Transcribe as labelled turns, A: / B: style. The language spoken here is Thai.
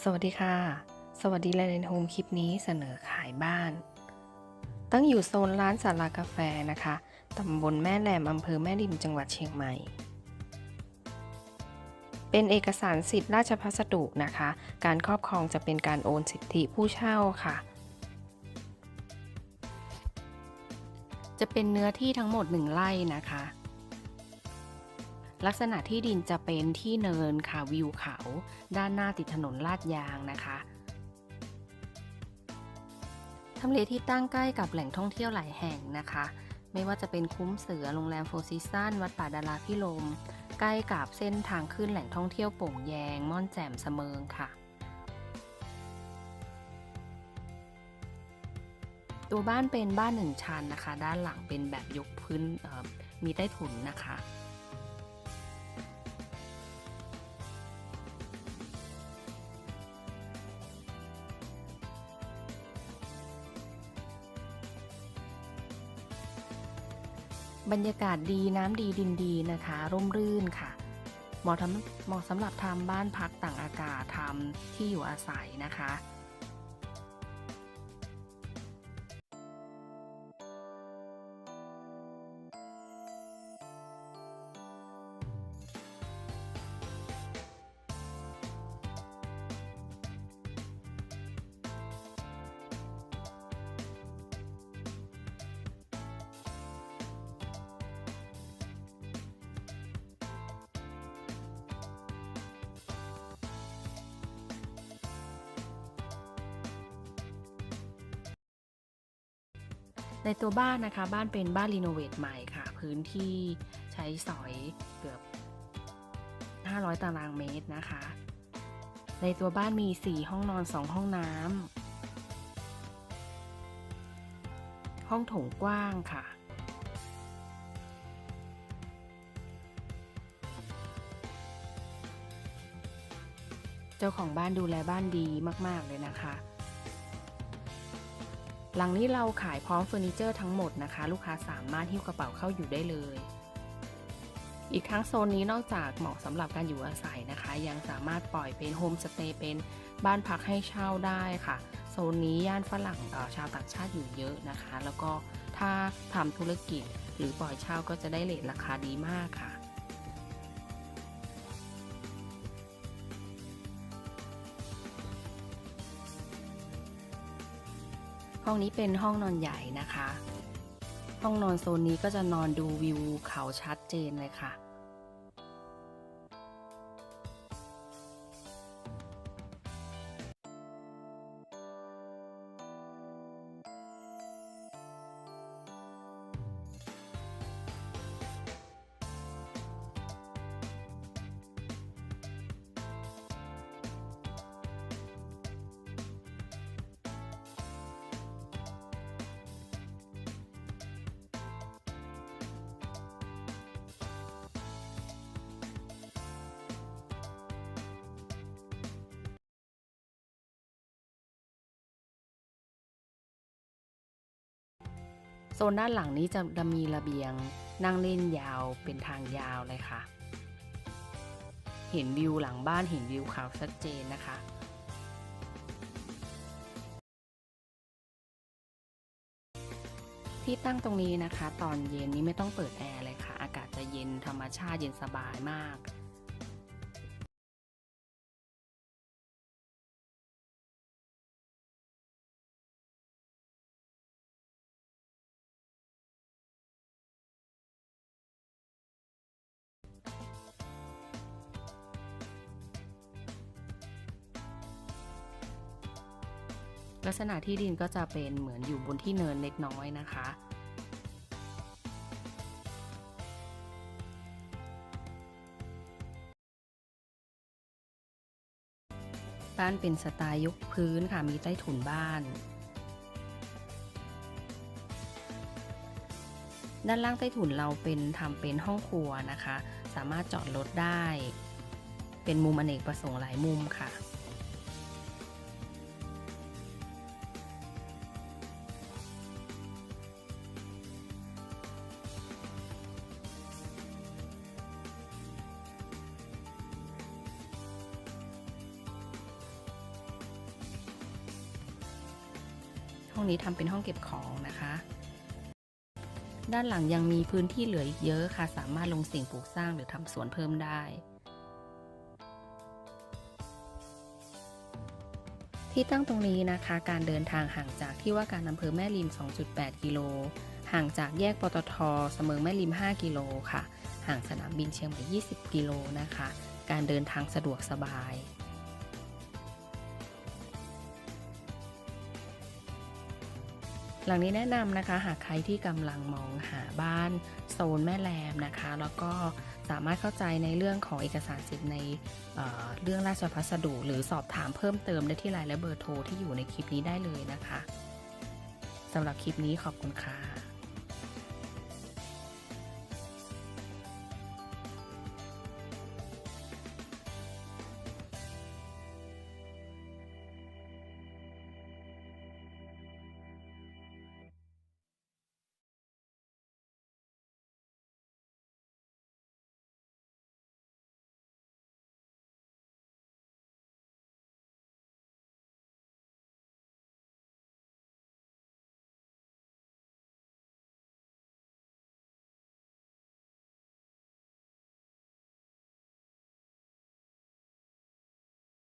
A: สวัสดีค่ะ สวัสดีแลนด์โฮมคลิปนี้เสนอขายบ้าน ตั้งอยู่โซนร้านสารากาแฟนะคะ ตำบลแม่แหลมอำเภอแม่ริมจังหวัดเชียงใหม่ เป็นเอกสารสิทธิราชพัสดุนะคะ การครอบครองจะเป็นการโอนสิทธิผู้เช่าค่ะ จะเป็นเนื้อที่ทั้งหมด 1 ไร่นะคะ ลักษณะที่ดินจะเป็นที่เนินค่ะวิวเขา ด้านหน้าติดถนนลาดยางนะคะทำเลที่ตั้งใกล้กับแหล่งท่องเที่ยวหลายแห่งนะคะ ไม่ว่าจะเป็นคุ้มเสือโรงแรมโฟร์ซีซันวัดป่าดาราพิลม ใกล้กับเส้นทางขึ้นแหล่งท่องเที่ยวโป่งแยง ม่อนแจ่มเสมิงค่ะ ตัวบ้านเป็นบ้านหนึ่งชั้นนะคะ ด้านหลังเป็นแบบยกพื้นมีใต้ถุนนะคะ บรรยากาศดีน้ำดีดินดีนะคะ ร่มรื่นค่ะ เหมาะทำเหมาะสำหรับทำบ้านพักต่างอากาศทำที่อยู่อาศัยนะคะ ในตัวบ้านนะคะ บ้านเป็นบ้านรีโนเวทใหม่ค่ะ พื้นที่ใช้สอยเกือบ 500 ตารางเมตรนะคะ ในตัวบ้านมี 4 ห้องนอน 2 ห้องน้ำห้องโถงกว้างค่ะ เจ้าของบ้านดูแลบ้านดีมาก ๆ เลยนะคะ หลังนี้เราขายพร้อมเฟอร์นิเจอร์ทั้งหมดนะคะ ลูกค้าสามารถหิ้วกระเป๋าเข้าอยู่ได้เลย อีกทั้งโซนนี้นอกจากเหมาะสำหรับการอยู่อาศัยนะคะ ยังสามารถปล่อยเป็นโฮมสเตย์เป็นบ้านพักให้เช่าได้ค่ะ โซนนี้ย่านฝรั่งต่อชาวต่างชาติอยู่เยอะนะคะ แล้วก็ถ้าทำธุรกิจหรือปล่อยเช่าก็จะได้เลทราคาดีมากค่ะ องนี้เป็นห้องนอนใหญ่นะคะ ห้องนอนโซนนี้ก็จะนอนดูวิวเขาชัดเจนเลยค่ะ ซนด้านหลังนี้จะจะมีระเบียงนั่งเล่นยาวเป็นทางยาวเลยค่ะ เห็นวิวหลังบ้านเห็นวิวเขาชัดเจนนะคะที่ตั้งตรงนี้นะคะ ตอนเย็นนี้ไม่ต้องเปิดแอร์เลยค่ะ อากาศจะเย็นธรรมชาติเย็นสบายมาก ลักษณะที่ดินก็จะเป็นเหมือนอยู่บนที่เนินเล็กน้อยนะคะ บ้านเป็นสไตล์ยกพื้นค่ะมีใต้ถุนบ้านด้านล่างใต้ถุนเราเป็นทำเป็นห้องครัวนะคะ สามารถจอดรถได้ เป็นมุมอเนกประสงค์หลายมุมค่ะ งนี้ทำเป็นห้องเก็บของนะคะ ด้านหลังยังมีพื้นที่เหลืออีกเยอะค่ะ สามารถลงสิ่งปลูกสร้างหรือทำสวนเพิ่มได้ที่ตั้งตรงนี้นะคะ การเดินทางห่างจากที่ว่าการอำเภอแม่ริม 2.8 กิโล ห่างจากแยกปตทเสมิงแม่ริม 5 กิโลค่ะ ห่างสนามบินเชียงใหม่ 20 กิโลนะคะ การเดินทางสะดวกสบาย หลังนี้แนะนำนะคะหากใครที่กำลังมองหาบ้านโซนแม่แรมนะคะ แล้วก็สามารถเข้าใจในเรื่องของเอกสารสิทธิ์ในเเรื่องราชพัสดุ หรือสอบถามเพิ่มเติมได้ที่ไลน์และเบอร์โทรที่อยู่ในคลิปนี้ได้เลยนะคะสำหรับคลิปนี้ขอบคุณค่ะ